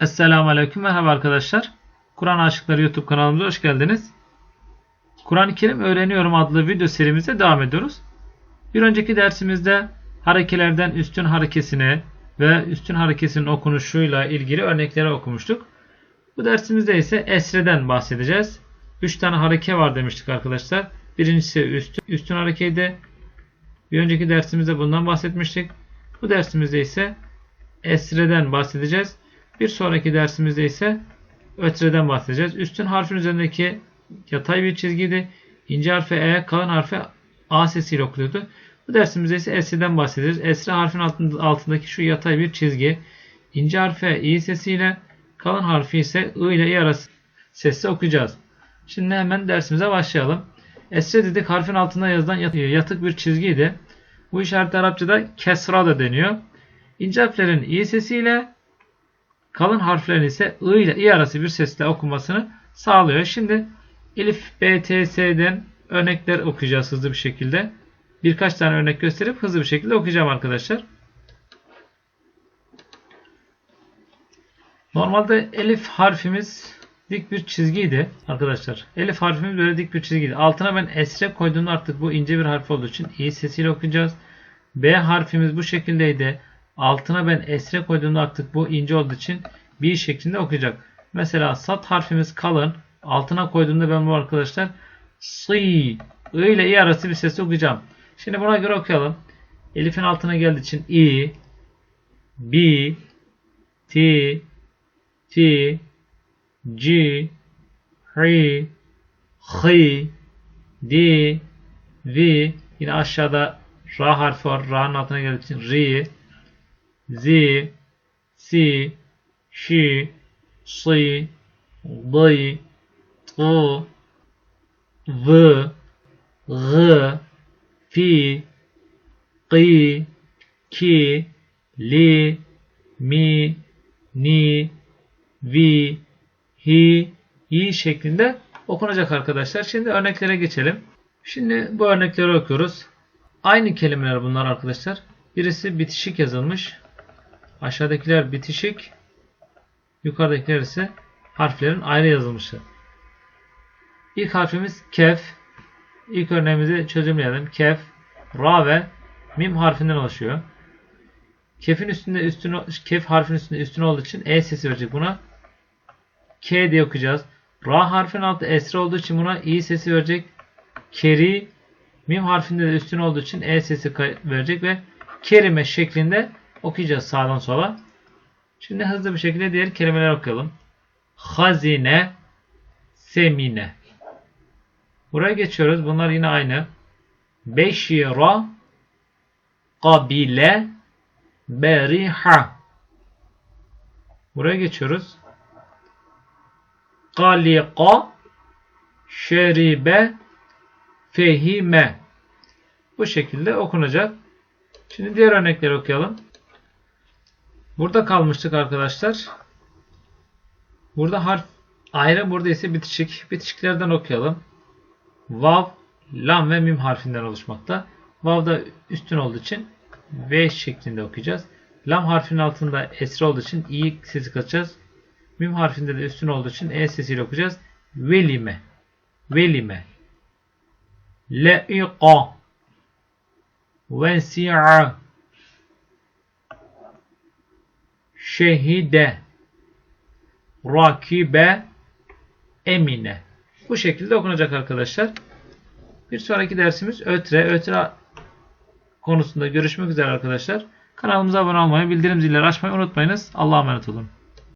Esselamu Aleyküm. Merhaba arkadaşlar. Kur'an Aşıkları YouTube kanalımıza hoş geldiniz. Kur'an-ı Kerim Öğreniyorum adlı video serimize devam ediyoruz. Bir önceki dersimizde harekelerden üstün harekesini ve üstün harekesinin okunuşuyla ilgili örnekleri okumuştuk. Bu dersimizde ise esreden bahsedeceğiz. 3 tane hareke var demiştik arkadaşlar. Birincisi üstün, üstün harekeydi. Bir önceki dersimizde bundan bahsetmiştik. Bu dersimizde ise esreden bahsedeceğiz. Bir sonraki dersimizde ise ötreden bahsedeceğiz. Üstün harfin üzerindeki yatay bir çizgiydi. İnce harfi E, kalın harfi A sesiyle okunuyordu. Bu dersimizde ise esreden bahsedeceğiz. Esre harfin altındaki şu yatay bir çizgi. İnce harfi İ sesiyle, kalın harfi ise I ile İ arası sesle okuyacağız. Şimdi hemen dersimize başlayalım. Esre dedik harfin altında yazılan yatık bir çizgiydi. Bu işaret Arapçada kesra da deniyor. İnce harflerin İ sesiyle kalın harflerin ise I ile İ arası bir sesle okunmasını sağlıyor. Şimdi Elif, B, T, S'den örnekler okuyacağız hızlı bir şekilde. Birkaç tane örnek gösterip hızlı bir şekilde okuyacağım arkadaşlar. Normalde Elif harfimiz dik bir çizgiydi arkadaşlar. Elif harfimiz böyle dik bir çizgiydi. Altına ben esre koyduğumda artık bu ince bir harf olduğu için İ sesiyle okuyacağız. B harfimiz bu şekildeydi. Altına ben esre koyduğumda artık bu ince olduğu için bir şeklinde okuyacak. Mesela sat harfimiz kalın. Altına koyduğumda ben bu arkadaşlar sı I ile i arası bir sesle okuyacağım. Şimdi buna göre okuyalım. Elif'in altına geldiği için i, b, t, t, g, r, h, d, v. Yine aşağıda ra harfi var. Ra'nın altına geldiği için r, z, si, şi, sı, dı, tı, v, g, fi, qi, ki, li, mi, ni, vi, hi, i şeklinde okunacak arkadaşlar. Şimdi örneklere geçelim. Şimdi bu örnekleri okuyoruz. Aynı kelimeler bunlar arkadaşlar. Birisi bitişik yazılmış. Aşağıdakiler bitişik. Yukarıdakiler ise harflerin ayrı yazılmışı. İlk harfimiz kef. İlk örneğimizi çözümleyelim. Kef, ra ve mim harfinden oluşuyor. Kefin üstünde üstüne kef harfin üstünde üstüne olduğu için e sesi verecek buna. K diye okuyacağız. Ra harfin altı esre olduğu için buna i sesi verecek. Keri mim harfinde de üstün olduğu için e sesi verecek ve kerime şeklinde okuyacağız sağdan sola. Şimdi hızlı bir şekilde diğer kelimeler okuyalım. Hazine, semine. Buraya geçiyoruz. Bunlar yine aynı. Beşira, kabile, beriha. Buraya geçiyoruz. Galika, şeribe, fehime. Bu şekilde okunacak. Şimdi diğer örnekleri okuyalım. Burada kalmıştık arkadaşlar. Burada harf ayrı, burada ise bitişik. Bitişiklerden okuyalım. Vav, lam ve mim harfinden oluşmakta. Vav da üstün olduğu için V şeklinde okuyacağız. Lam harfinin altında esre olduğu için i sesi katacağız. Mim harfinde de üstün olduğu için e sesiyle okuyacağız. Velime. Velime. Le'iqa. Vesi'a. Şehide. Rakibe. Emine. Bu şekilde okunacak arkadaşlar. Bir sonraki dersimiz ötre. Ötre konusunda görüşmek üzere arkadaşlar. Kanalımıza abone olmayı, bildirim zilleri açmayı unutmayınız. Allah'a emanet olun.